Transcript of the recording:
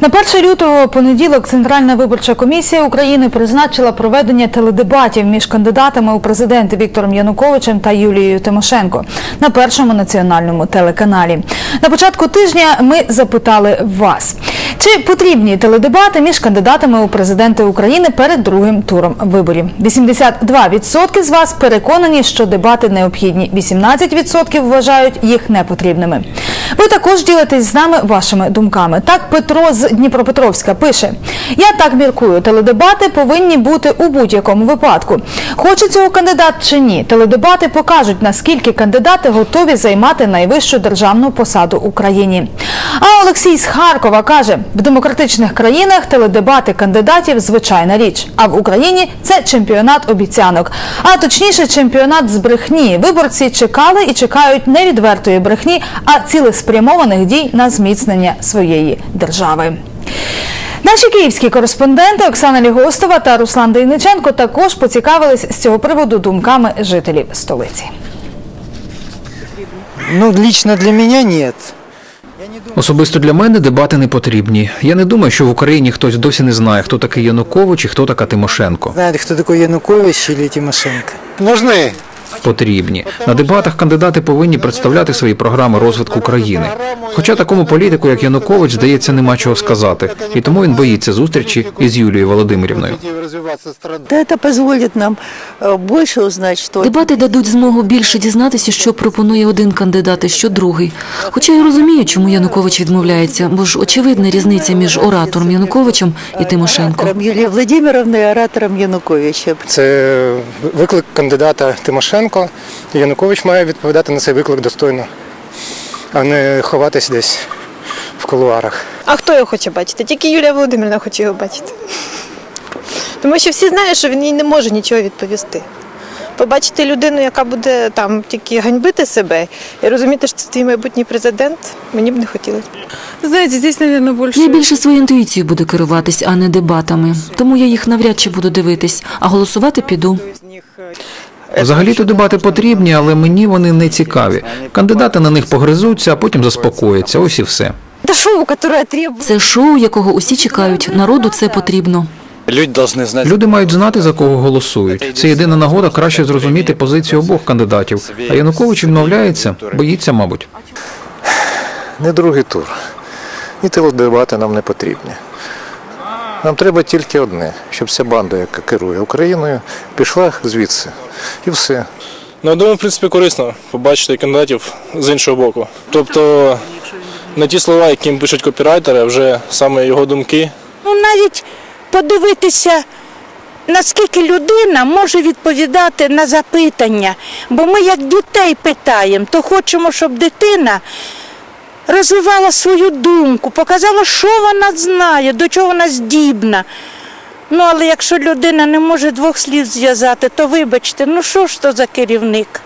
На 1 лютого понеділок Центральна виборча комісія України призначила проведення теледебатів між кандидатами у президенти Віктором Януковичем та Юлією Тимошенко на першому національному телеканалі. На початку тижня ми запитали вас, чи потрібні теледебати між кандидатами у президенти України перед другим туром виборів. 82% з вас переконані, що дебати необхідні. 18% вважають їх непотрібними. Ви також ділитесь з нами вашими думками. Так Петро з Дніпропетровська пише: Я так міркую, теледебати повинні бути у будь-якому випадку. Хоче цього кандидат чи ні, теледебати покажуть, наскільки кандидати готові займати найвищу державну посаду Україні. А Олексій з Харкова каже: в демократичних країнах теледебати кандидатів звичайна річ. А в Україні це чемпіонат обіцянок. А точніше, чемпіонат з брехні. Виборці чекали і чекають не відвертої брехні, а цілеспрямованих дій на зміцнення своєї держави. Наші київські кореспонденти Оксана Лігостова та Руслан Дейниченко також поцікавились з цього приводу думками жителів столиці. Ну, лично для меня нет. Особисто для мене дебати не потрібні. Я не думаю, що в Україні хтось досі не знає, хто такий Янукович і хто така Тимошенко. Знаєте, хто такий Янукович і Тимошенко? Нужны Потрібні. На дебатах кандидати повинні представляти свої програми розвитку країни. Хоча такому політику, як Янукович, здається, нема чого сказати. І тому він боїться зустрічі із Юлією Володимирівною. Да, это позволит нам э, больше узнать, что Дебати дадуть змогу більше дізнатися, що пропонує один кандидат і що другий. Хоча я розумію, чому Янукович відмовляється, бо ж очевидна різниця між оратором Януковичем і Тимошенко. оратором Юлии Владимировны и оратором Януковича. Це виклик кандидата Тимошенко. І Янукович має відповідати на цей виклик достойно, а не ховатись десь в кулуарах. А хто його хоче бачити? Тільки Юлія Володимирівна хоче його бачити. Тому що всі знають, що він їй не може нічого відповісти. Побачити людину, яка буде там тільки ганьбити себе і розуміти, що це твій майбутній президент, мені б не хотілося. Знаете, здесь, наверное, больше... Я більше своєю інтуїцією буду керуватись, а не дебатами. Тому я їх навряд чи буду дивитись, а голосувати піду. Взагалі-то дебати потрібні, але мені вони не цікаві. Кандидати на них погризуться, а потім заспокояться. Ось і все. Это шоу, которое требует... Це шоу, якого усі чекають. Народу це потрібно. Люди. Люди мають знати, за кого голосують. Це єдина нагода краще зрозуміти позицію обох кандидатів. А Янукович відмовляється, боїться, мабуть. Не другий тур. І теледебати нам не потрібні. Нам треба тільки одне, щоб ця банда, яка керує Україною, пішла звідси. І все. Ну, я думаю, в принципі, корисно побачити кандидатів з іншого боку. Тобто не ті слова, які їм пишуть копірайтери, а вже саме його думки. Ну, навіть подивитися, наскільки людина може відповідати на запитання. Бо ми як дітей питаємо, то хочемо, щоб дитина розвивала свою думку, показала, що вона знає, до чого вона здібна. Ну, але якщо людина не може двох слів зв'язати, то вибачте, ну що ж то за керівник?